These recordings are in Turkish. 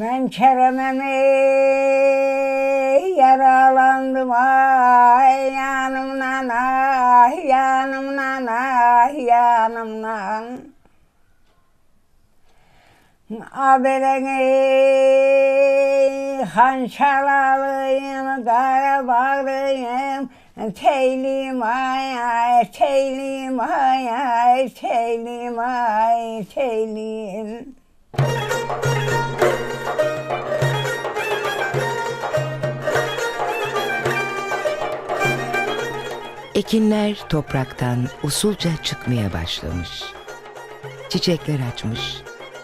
Ben Kerem'e yaralandım ay yanımdan ay yanımdan ay yanımdan. Abereni hançalalıyım, kara teyliyim ay ay, teyliyim ay ay, teyliyim ay, teyliyim. Ekinler topraktan usulca çıkmaya başlamış. Çiçekler açmış,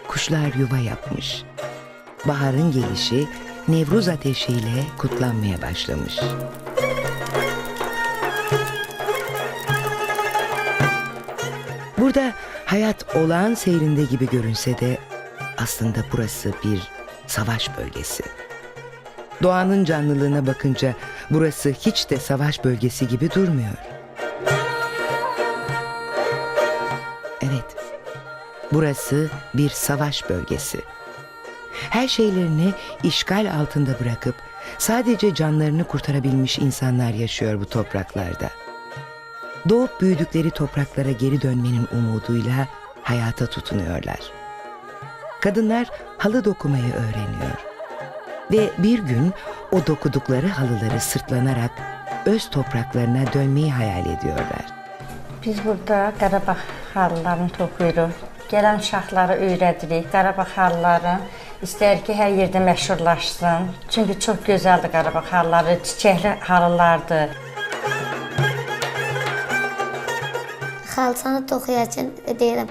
kuşlar yuva yapmış. Baharın gelişi Nevruz ateşiyle kutlanmaya başlamış. Burada hayat olağan seyrinde gibi görünse de aslında burası bir savaş bölgesi. Doğanın canlılığına bakınca burası hiç de savaş bölgesi gibi durmuyor. Evet, burası bir savaş bölgesi. Her şeylerini işgal altında bırakıp sadece canlarını kurtarabilmiş insanlar yaşıyor bu topraklarda. Doğup büyüdükleri topraklara geri dönmenin umuduyla hayata tutunuyorlar. Kadınlar halı dokumayı öğreniyor. Ve bir gün o dokudukları halıları sırtlanarak öz topraklarına dönmeyi hayal ediyorlar. Biz burada Qarabağ halılarını toxuyuruq. Gələn uşaqlara öyrədirik. Qarabağ halıları istəyir ki, hər yerdə məşhurlaşsın. Çünki çox gözəldir Qarabağ halıları, çiçəkli halılardır. Xalçanı toxuyarkən deyirəm,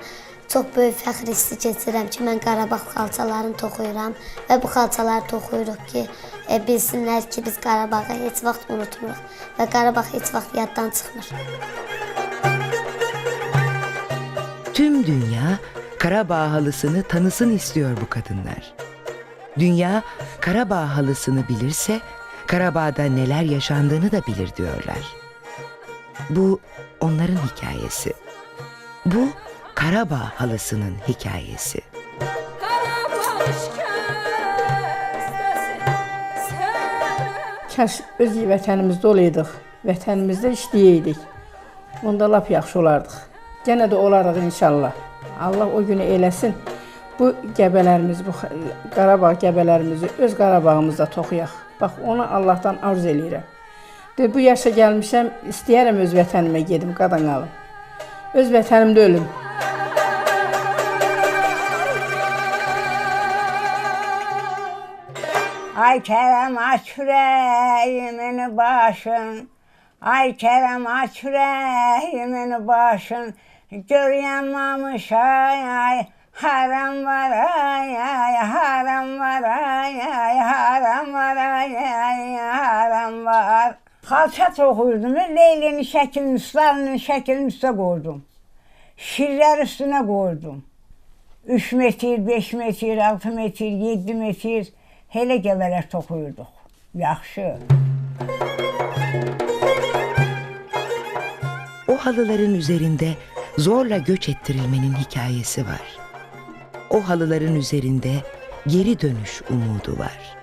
çox böyük fəxr hissi keçirirəm ki, mən Qarabağ xalçalarını toxuyuram və bu xalçaları toxuyuruq ki, e, bilsinlər ki, biz Qarabağı heç vaxt unutmuruq və Qarabağ heç vaxt yaddan çıxmır. Tüm dünya Karabağ halısını tanısın istiyor bu kadınlar. Dünya Karabağ halısını bilirse Karabağ'da neler yaşandığını da bilir diyorlar. Bu onların hikayesi. Bu Karabağ halısının hikayesi. Kəş öz vətənimizdə olaydıq, vətənimizdə işləyəydik. Onda lap yaxşı olardıq. Yenə də olarıq inşallah. Allah o günü eləsin. Bu gəbələrimiz, bu Qarabağ gəbələrimizi öz Qarabağımızda toxuyaq. Bax onu Allahdan arz eləyirəm. De bu yaşa gəlmişəm, istəyərəm öz vətənimə gedim, qadan alım. Öz vətənimdə ölüm. Ay Kerem aç yüreğimin başın. Ay Kerem aç yüreğimin başın. Gör yanmamış ay ay. Haram var ay ay haram var ay ay haram var ay ay haram var. Xalça toxuyurdum, Leylinin şəklini, Üslanın şəklini üstə qoydum. Şirlər üstünə qoydum. 3 metr, 5 metr, 6 metr, 7 metr hele gəbələr toxuyurduq. Yaxşı. O halıların üzerinde zorla göç ettirilmenin hikayesi var. O halıların üzerinde geri dönüş umudu var.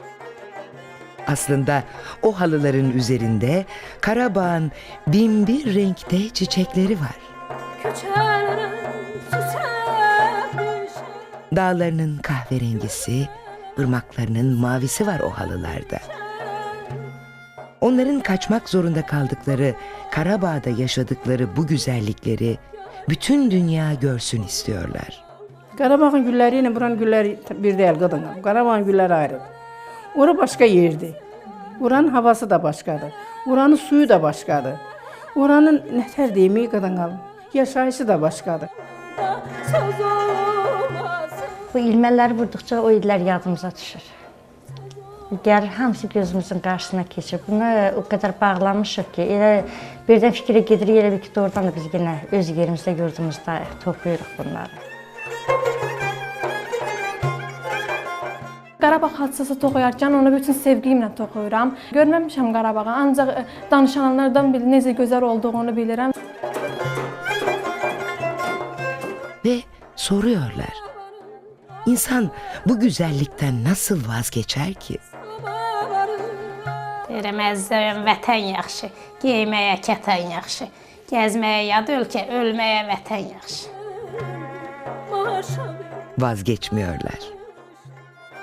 Aslında o halıların üzerinde Karabağ'ın binbir renkte çiçekleri var. Dağlarının kahverengisi, ırmaklarının mavisi var o halılarda. Onların kaçmak zorunda kaldıkları, Karabağ'da yaşadıkları bu güzellikleri bütün dünya görsün istiyorlar. Qarabağın gülləri ilə buranın gülləri bir deyil qadın. Qarabağın gülləri ayrıdır. Ora başqa yerdir. Oranın havası da başqadır. Oranın suyu da başqadır. Oranın nətər deyimi qadın qalın. Yaşayışı da başqadır. Bu ilmələri vurduqca o illər yadımıza düşür. Gəlir hamısı gözümüzün qarşısına keçir. Buna o qədər bağlanmışıq ki, elə birdən fikrə gedirik, elə bir ki, doğrudan da biz yenə öz yerimizdə yurdumuzda toxuyuruq bunları. Qarabağ hadisəsi toxuyarkən onu bütün sevgimlə toxuyuram. Görməmişəm Qarabağı, ancaq e, danışanlardan bil necə gözəl olduğunu bilirəm. Ve soruyorlar. İnsan bu güzellikten nasıl vazgeçer ki? Deyirəm əzizlərim, vətən yaxşı, geyməyə kətən yaxşı, gəzməyə yad ölkə, ölməyə vətən yaxşı. Vazgeçmiyorlar.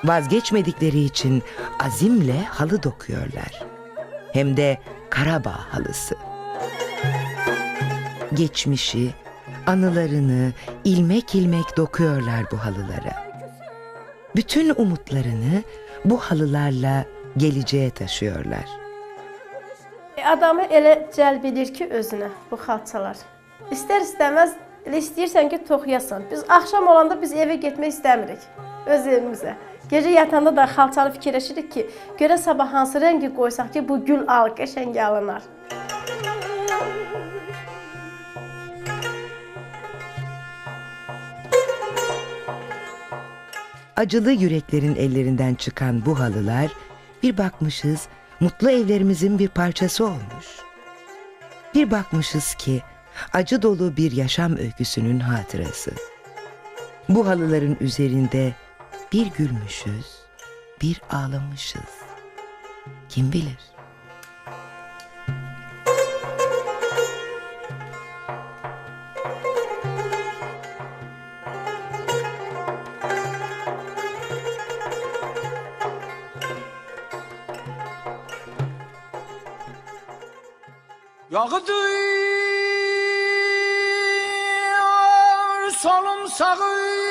Vazgeçmedikleri için azimle halı dokuyorlar. Hem de Karabağ halısı. Geçmişi, anılarını ilmek ilmek dokuyorlar bu halılara. Bütün umutlarını bu halılarla geleceğe taşıyorlar. E, Adamı elə cəlb edir ki özünə bu xalçalar. İstər istəməz elə istəyirsən ki toxuyasan. Biz axşam olanda biz evə getmək istəmirik öz evimizə. Gecə yatanda da xalçanı fikirləşirik ki, görə sabah hansı rəngi qoysaq ki bu gül al qəşəng alınar. Acılı yüreklerin ellerinden çıkan bu halılar bir bakmışız mutlu evlerimizin bir parçası olmuş. Bir bakmışız ki acı dolu bir yaşam öyküsünün hatırası. Bu halıların üzerinde bir gülmüşüz, bir ağlamışız. Kim bilir? Yağdır solum sağı